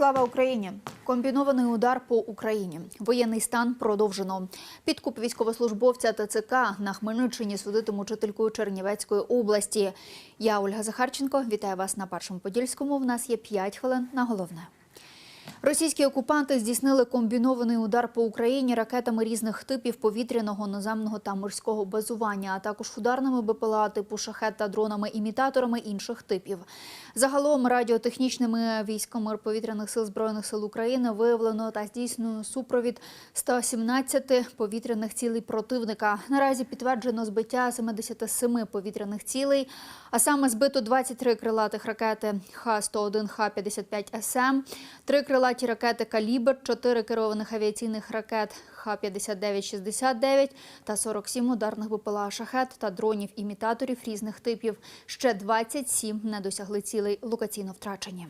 Слава Україні! Комбінований удар по Україні. Воєнний стан продовжено. Підкуп військовослужбовця ТЦК на Хмельниччині судитиму учителькою Чернівецької області. Я Ольга Захарченко. Вітаю вас на першому подільському. В нас є 5 хвилин на головне. Російські окупанти здійснили комбінований удар по Україні ракетами різних типів повітряного, наземного та морського базування, а також ударними БПЛА типу шахет та дронами-імітаторами інших типів. Загалом радіотехнічними військами повітряних сил збройних сил України виявлено та здійснено супровід 117 повітряних цілей противника. Наразі підтверджено збиття 77 повітряних цілей, а саме збито 23 крилатих ракети Х-101, Х-55СМ, три крилаті ракети «Калібр», 4 керованих авіаційних ракет Х-59-69 та 47 ударних БПЛА «Шахет» та дронів-імітаторів різних типів. Ще 27 не досягли цілей локаційно втрачені.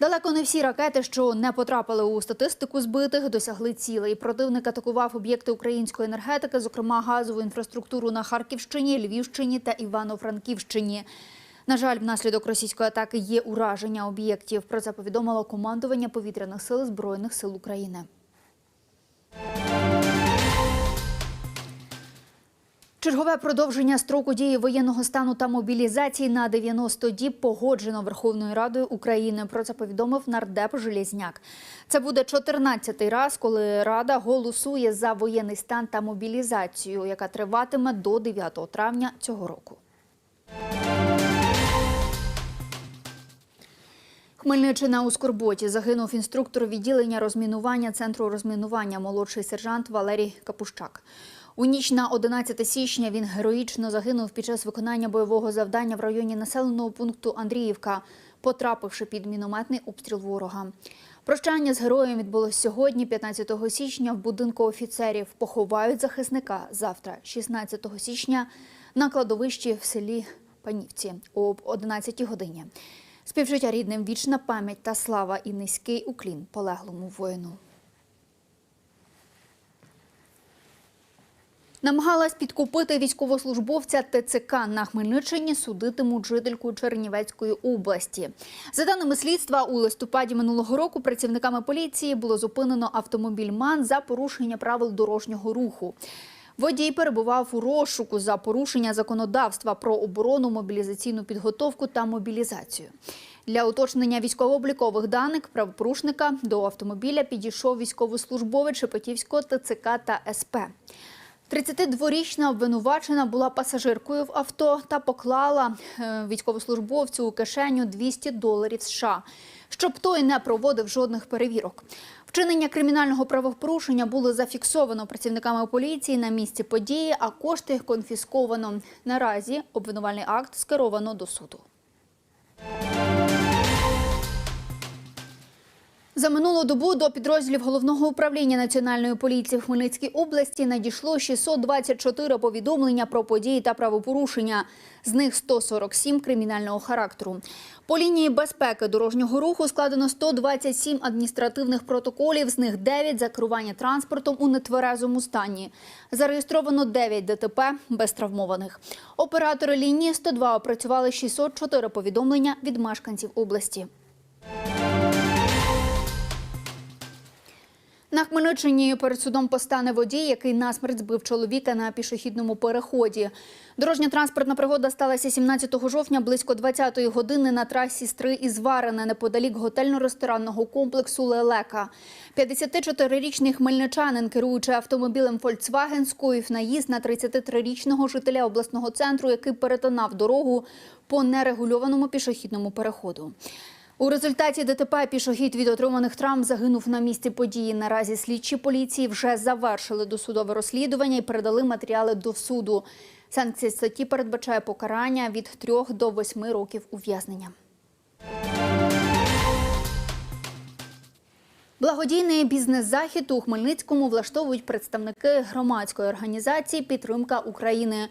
Далеко не всі ракети, що не потрапили у статистику збитих, досягли цілей. Противник атакував об'єкти української енергетики, зокрема газову інфраструктуру на Харківщині, Львівщині та Івано-Франківщині. На жаль, внаслідок російської атаки є ураження об'єктів. Про це повідомило командування повітряних сил Збройних сил України. Чергове продовження строку дії воєнного стану та мобілізації на 90 діб погоджено Верховною Радою України. Про це повідомив нардеп Железняк. Це буде 14-й раз, коли Рада голосує за воєнний стан та мобілізацію, яка триватиме до 9 травня цього року. Хмельниччина у Скорботі загинув інструктор відділення розмінування центру розмінування молодший сержант Валерій Капущак. У ніч на 11 січня він героїчно загинув під час виконання бойового завдання в районі населеного пункту Андріївка, потрапивши під мінометний обстріл ворога. Прощання з героєм відбулось сьогодні, 15 січня, в будинку офіцерів. Поховають захисника завтра, 16 січня, на кладовищі в селі Панівці об 11 годині. Співжиття рідним вічна пам'ять та слава і низький уклін полеглому воїну. Намагалась підкупити військовослужбовця ТЦК на Хмельниччині судитимуть жительку Чернівецької області. За даними слідства, у листопаді минулого року працівниками поліції було зупинено автомобіль МАН за порушення правил дорожнього руху. Водій перебував у розшуку за порушення законодавства про оборону, мобілізаційну підготовку та мобілізацію. Для уточнення військово-облікових даних правопорушника до автомобіля підійшов військовослужбовець Шепетівського ТЦК та СП. 32-річна обвинувачена була пасажиркою в авто та поклала е, військовослужбовцю у кишеню 200 доларів США, щоб той не проводив жодних перевірок. Вчинення кримінального правопорушення було зафіксовано працівниками поліції на місці події, а кошти конфісковано. Наразі обвинувальний акт скеровано до суду. За минулу добу до підрозділів головного управління національної поліції в Хмельницькій області надійшло 624 повідомлення про події та правопорушення. З них 147 кримінального характеру. По лінії безпеки дорожнього руху складено 127 адміністративних протоколів, з них 9 за керування транспортом у нетверезому стані. Зареєстровано 9 ДТП без травмованих. Оператори лінії 102 опрацювали 604 повідомлення від мешканців області. На Хмельниччині перед судом постане водій, який насмерть збив чоловіка на пішохідному переході. Дорожня транспортна пригода сталася 17 жовтня близько 20-ї години на трасі Стри із Варена неподалік готельно-ресторанного комплексу Лелека. 54-річний хмельничанин, керуючи автомобілем Volkswagen, скоїв наїзд на 33-річного жителя обласного центру, який перетинав дорогу по нерегульованому пішохідному переходу. У результаті ДТП пішохід від отриманих травм загинув на місці події. Наразі слідчі поліції вже завершили досудове розслідування і передали матеріали до суду. Санкція статті передбачає покарання від 3 до 8 років ув'язнення. Благодійний бізнес-захід у Хмельницькому влаштовують представники громадської організації Підтримка України.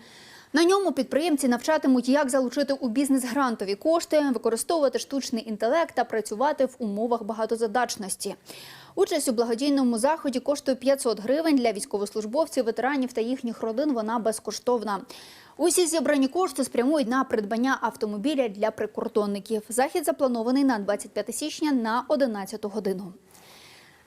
На ньому підприємці навчатимуть, як залучити у бізнес грантові кошти, використовувати штучний інтелект та працювати в умовах багатозадачності. Участь у благодійному заході коштує 500 гривень для військовослужбовців, ветеранів та їхніх родин. Вона безкоштовна. Усі зібрані кошти спрямують на придбання автомобіля для прикордонників. Захід запланований на 25 січня на 11 годину.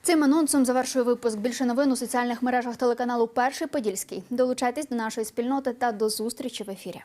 Цим анонсом завершує випуск. Більше новин у соціальних мережах телеканалу Перший Подільський. Долучайтесь до нашої спільноти та до зустрічі в ефірі.